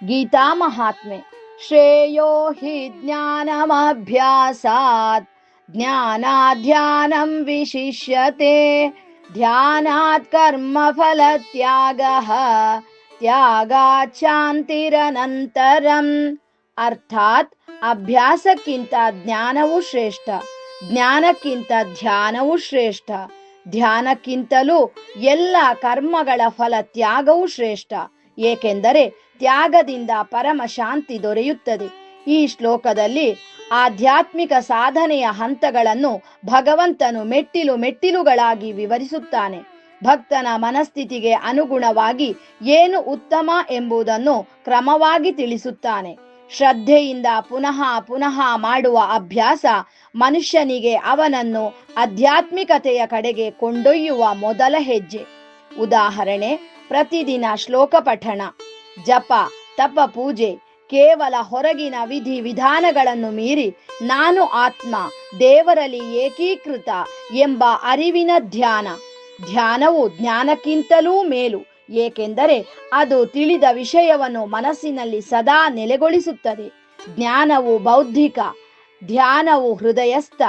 ಗೀತಾ ಮಹಾತ್ಮೆ, ಶ್ರೇಯೋ ಹಿ ಜ್ಞಾನಮಭ್ಯಾಸಾತ್ ಜ್ಞಾನಾಧ್ಯಾನಂ ವಿಶಿಷ್ಯತೆ, ಧ್ಯಾನಾತ್ ಕರ್ಮಫಲ ತ್ಯಾಗ ತ್ಯಾಗಾತ್ ಅರ್ಥಾತ್ ಅಭ್ಯಾಸಕ್ಕಿಂತ ಜ್ಞಾನವು ಶ್ರೇಷ್ಠ, ಜ್ಞಾನಕ್ಕಿಂತ ಧ್ಯಾನವು ಶ್ರೇಷ್ಠ, ಧ್ಯಾನಕ್ಕಿಂತಲೂ ಎಲ್ಲ ಕರ್ಮಗಳ ಫಲ ತ್ಯಾಗವು ಶ್ರೇಷ್ಠ. ಏಕೆಂದರೆ ತ್ಯಾಗದಿಂದ ಪರಮ ಶಾಂತಿ ದೊರೆಯುತ್ತದೆ. ಈ ಶ್ಲೋಕದಲ್ಲಿ ಆಧ್ಯಾತ್ಮಿಕ ಸಾಧನೆಯ ಹಂತಗಳನ್ನು ಭಗವಂತನು ಮೆಟ್ಟಿಲು ಮೆಟ್ಟಿಲುಗಳಾಗಿ ವಿವರಿಸುತ್ತಾನೆ. ಭಕ್ತನ ಮನಸ್ಥಿತಿಗೆ ಅನುಗುಣವಾಗಿ ಏನು ಉತ್ತಮ ಎಂಬುದನ್ನು ಕ್ರಮವಾಗಿ ತಿಳಿಸುತ್ತಾನೆ. ಶ್ರದ್ಧೆಯಿಂದ ಪುನಃ ಪುನಃ ಮಾಡುವ ಅಭ್ಯಾಸ ಮನುಷ್ಯನಿಗೆ ಅವನನ್ನು ಆಧ್ಯಾತ್ಮಿಕತೆಯ ಕಡೆಗೆ ಕೊಂಡೊಯ್ಯುವ ಮೊದಲ ಹೆಜ್ಜೆ. ಉದಾಹರಣೆ ಪ್ರತಿದಿನ ಶ್ಲೋಕ ಪಠಣ, ಜಪ, ತಪ ಪೂಜೆ, ಕೇವಲ ಹೊರಗಿನ ವಿಧಿ ವಿಧಾನಗಳನ್ನು ಮೀರಿ ನಾನು ಆತ್ಮ, ದೇವರಲ್ಲಿ ಏಕೀಕೃತ ಎಂಬ ಅರಿವಿನ ಧ್ಯಾನ. ಧ್ಯಾನವು ಜ್ಞಾನಕ್ಕಿಂತಲೂ ಮೇಲು, ಏಕೆಂದರೆ ಅದು ತಿಳಿದ ವಿಷಯವನ್ನು ಮನಸ್ಸಿನಲ್ಲಿ ಸದಾ ನೆಲೆಗೊಳಿಸುತ್ತದೆ. ಜ್ಞಾನವು ಬೌದ್ಧಿಕ, ಧ್ಯಾನವು ಹೃದಯಸ್ಥ,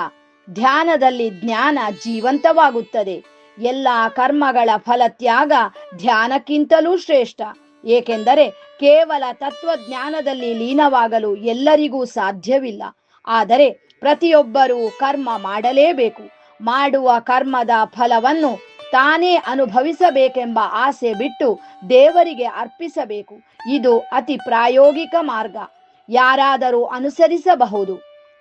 ಧ್ಯಾನದಲ್ಲಿ ಜ್ಞಾನ ಜೀವಂತವಾಗುತ್ತದೆ. ಎಲ್ಲ ಕರ್ಮಗಳ ಫಲ ತ್ಯಾಗ ಧ್ಯಾನಕ್ಕಿಂತಲೂ ಶ್ರೇಷ್ಠ. ಏಕೆಂದರೆ ಕೇವಲ ತತ್ವಜ್ಞಾನದಲ್ಲಿ ಲೀನವಾಗಲು ಎಲ್ಲರಿಗೂ ಸಾಧ್ಯವಿಲ್ಲ. ಆದರೆ ಪ್ರತಿಯೊಬ್ಬರೂ ಕರ್ಮ ಮಾಡಲೇಬೇಕು. ಮಾಡುವ ಕರ್ಮದ ಫಲವನ್ನು ತಾನೇ ಅನುಭವಿಸಬೇಕೆಂಬ ಆಸೆ ಬಿಟ್ಟು ದೇವರಿಗೆ ಅರ್ಪಿಸಬೇಕು. ಇದು ಅತಿ ಪ್ರಾಯೋಗಿಕ ಮಾರ್ಗ. ಯಾರಾದರೂ ಅನುಸರಿಸಬಹುದು.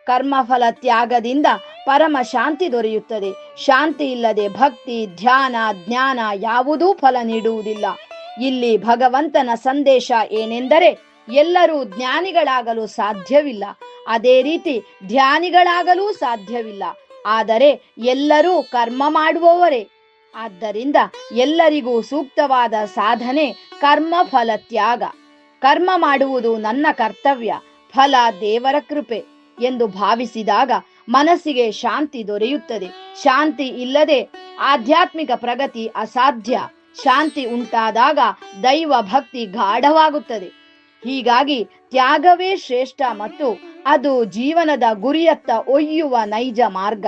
ಕರ್ಮಫಲ ತ್ಯಾಗದಿಂದ ಪರಮ ಶಾಂತಿ ದೊರೆಯುತ್ತದೆ. ಶಾಂತಿ ಇಲ್ಲದೆ ಭಕ್ತಿ, ಧ್ಯಾನ, ಜ್ಞಾನ ಯಾವುದೂ ಫಲ ನೀಡುವುದಿಲ್ಲ. ಇಲ್ಲಿ ಭಗವಂತನ ಸಂದೇಶ ಏನೆಂದರೆ, ಎಲ್ಲರೂ ಜ್ಞಾನಿಗಳಾಗಲು ಸಾಧ್ಯವಿಲ್ಲ. ಅದೇ ರೀತಿ ಧ್ಯಾನಿಗಳಾಗಲೂ ಸಾಧ್ಯವಿಲ್ಲ. ಆದರೆ ಎಲ್ಲರೂ ಕರ್ಮ ಮಾಡುವವರೇ. ಆದ್ದರಿಂದ ಎಲ್ಲರಿಗೂ ಸೂಕ್ತವಾದ ಸಾಧನೆ ಕರ್ಮ ಫಲ ತ್ಯಾಗ. ಕರ್ಮ ಮಾಡುವುದು ನನ್ನ ಕರ್ತವ್ಯ, ಫಲ ದೇವರ ಕೃಪೆ ಎಂದು ಭಾವಿಸಿದಾಗ ಮನಸ್ಸಿಗೆ ಶಾಂತಿ ದೊರೆಯುತ್ತದೆ. ಶಾಂತಿ ಇಲ್ಲದೆ ಆಧ್ಯಾತ್ಮಿಕ ಪ್ರಗತಿ ಅಸಾಧ್ಯ. ಶಾಂತಿ ಉಂಟಾದಾಗ ದೈವ ಭಕ್ತಿ ಗಾಢವಾಗುತ್ತದೆ. ಹೀಗಾಗಿ ತ್ಯಾಗವೇ ಶ್ರೇಷ್ಠ ಮತ್ತು ಅದು ಜೀವನದ ಗುರಿಯತ್ತ ಒಯ್ಯುವ ನೈಜ ಮಾರ್ಗ.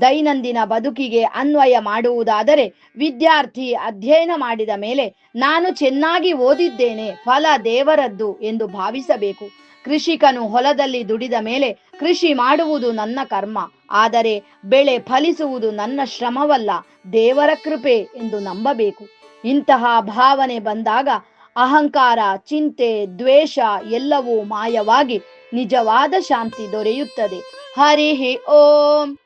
ದೈನಂದಿನ ಬದುಕಿಗೆ ಅನ್ವಯ ಮಾಡುವುದಾದರೆ ವಿದ್ಯಾರ್ಥಿ ಅಧ್ಯಯನ ಮಾಡಿದ ಮೇಲೆ ನಾನು ಚೆನ್ನಾಗಿ ಓದಿದ್ದೇನೆ, ಫಲ ದೇವರದ್ದು ಎಂದು ಭಾವಿಸಬೇಕು. ಕೃಷಿಕನು ಹೊಲದಲ್ಲಿ ದುಡಿದ ಮೇಲೆ ಕೃಷಿ ಮಾಡುವುದು ನನ್ನ ಕರ್ಮ. ಆದರೆ ಬೆಳೆ ಫಲಿಸುವುದು ನನ್ನ ಶ್ರಮವಲ್ಲ, ದೇವರ ಕೃಪೆ ಎಂದು ನಂಬಬೇಕು. ಇಂತಹ ಭಾವನೆ ಬಂದಾಗ ಅಹಂಕಾರ, ಚಿಂತೆ, ದ್ವೇಷ ಎಲ್ಲವೂ ಮಾಯವಾಗಿ ನಿಜವಾದ ಶಾಂತಿ ದೊರೆಯುತ್ತದೆ. ಹರಿ ಓಂ.